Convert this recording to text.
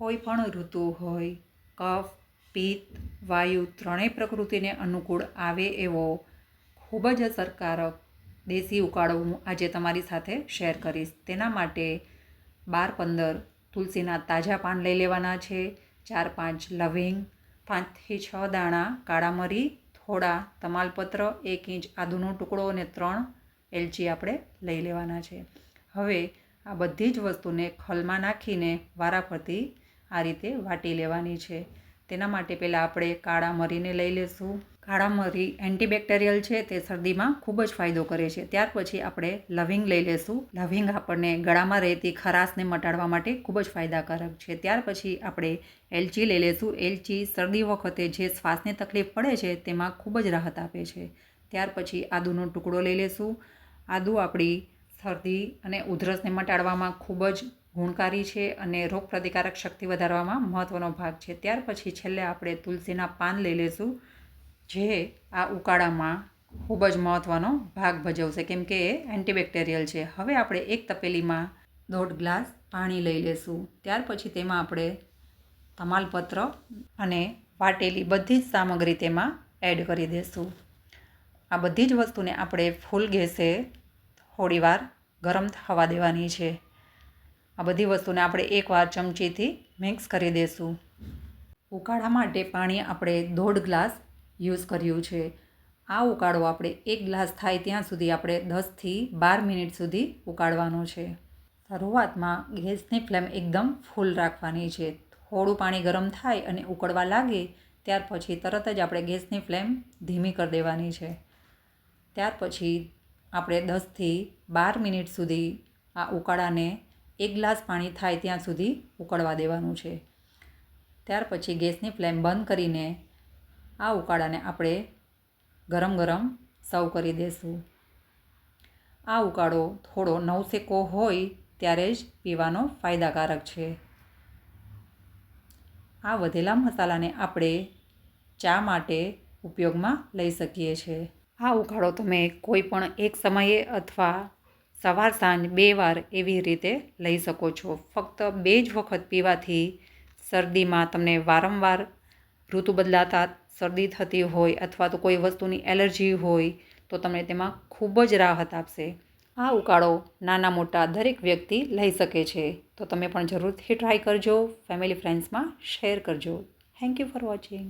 કોઈ પણ ઋતુ હોય, કફ, પિત્ત, વાયુ ત્રણેય પ્રકૃતિને અનુકૂળ આવે એવો ખૂબ જ અસરકારક દેશી ઉકાળો હું આજે તમારી સાથે શેર કરીશ. તેના માટે બાર પંદર તુલસીના તાજા પાન લઈ લેવાના છે, ચાર પાંચ લવિંગ, પાંચથી છ દાણા, કાળા મરી, થોડા તમાલપત્ર, એક ઇંચ આદુનો ટુકડો અને ત્રણ એલચી આપણે લઈ લેવાના છે. હવે આ બધી જ વસ્તુને ખલમાં નાખીને વારાફરતી આ રીતે વાટી લેવાની છે. તેના માટે પહેલાં આપણે કાળા મરીને લઈ લેશું. કાળા મરી એન્ટીબેક્ટેરિયલ છે તે શરદીમાં ખૂબ જ ફાયદો કરે છે. ત્યાર પછી આપણે લવિંગ લઈ લેશું. લવિંગ આપણને ગળામાં રહેતી ખરાશને મટાડવા માટે ખૂબ જ ફાયદાકારક છે. ત્યાર પછી આપણે એલચી લઈ લેશું. એલચી શરદી વખતે જે શ્વાસની તકલીફ પડે છે તેમાં ખૂબ જ રાહત આપે છે. ત્યાર પછી આદુનો ટુકડો લઈ લેશું. આદુ આપણી શરદી અને ઉધરસને મટાડવામાં ખૂબ જ ગુણકારી છે અને રોગ પ્રતિકારક શક્તિ વધારવામાં મહત્ત્વનો ભાગ છે. ત્યાર પછી છેલ્લે આપણે તુલસીના પાન લઈ લેશું જે આ ઉકાળામાં ખૂબ જ મહત્ત્વનો ભાગ ભજવશે. કેમ કે એ એન્ટીબેક્ટેરિયલ છે. હવે આપણે એક તપેલીમાં દોઢ ગ્લાસ પાણી લઈ લેશું ત્યાર પછી તેમાં આપણે તમાલપત્ર અને વાટેલી બધી જ સામગ્રી તેમાં એડ કરી દઈશું. આ બધી જ વસ્તુને આપણે ફૂલ ગેસે થોડીવાર ગરમ થવા દેવાની છે. આ બધી વસ્તુને આપણે એકવાર ચમચીથી મિક્સ કરી દઈશું ઉકાળા માટે પાણી આપણે દોઢ ગ્લાસ યુઝ કર્યું છે. આ ઉકાળો આપણે એક ગ્લાસ થાય ત્યાં સુધી આપણે દસથી બાર મિનિટ સુધી ઉકાળવાનો છે. શરૂઆતમાં ગેસની ફ્લેમ એકદમ ફૂલ રાખવાની છે. થોડું પાણી ગરમ થાય અને ઉકળવા લાગે, ત્યાર પછી તરત જ આપણે ગેસની ફ્લેમ ધીમી કરી દેવાની છે. ત્યાર પછી આપણે દસથી બાર મિનિટ સુધી આ ઉકાળાને એક ગ્લાસ પાણી થાય ત્યાં સુધી ઉકળવા દેવાનું છે. ત્યાર પછી ગેસની ફ્લેમ બંધ કરીને આ ઉકાળાને આપણે ગરમ ગરમ સર્વ કરી દઈશું આ ઉકાળો થોડો નવસેકો હોય ત્યારે જ પીવાનો ફાયદાકારક છે. આ વધેલા મસાલાને આપણે ચા માટે ઉપયોગમાં લઈ શકીએ છીએ આ ઉકાળો તમે કોઈ પણ એક સમયે અથવા સવાર સાંજ બે વાર એવી રીતે લઈ શકો છો. ફક્ત બે જ વખત પીવાથી શરદીમાં તમને વારંવાર ઋતુ બદલાતા શરદી થતી હોય અથવા તો કોઈ વસ્તુની એલર્જી હોય તો તમને તેમાં ખૂબ જ રાહત આપશે. આ ઉકાળો નાના મોટા દરેક વ્યક્તિ લઈ શકે છે. તો તમે પણ જરૂરથી ટ્રાય કરજો. ફેમિલી ફ્રેન્ડ્સમાં શેર કરજો. Thank you for watching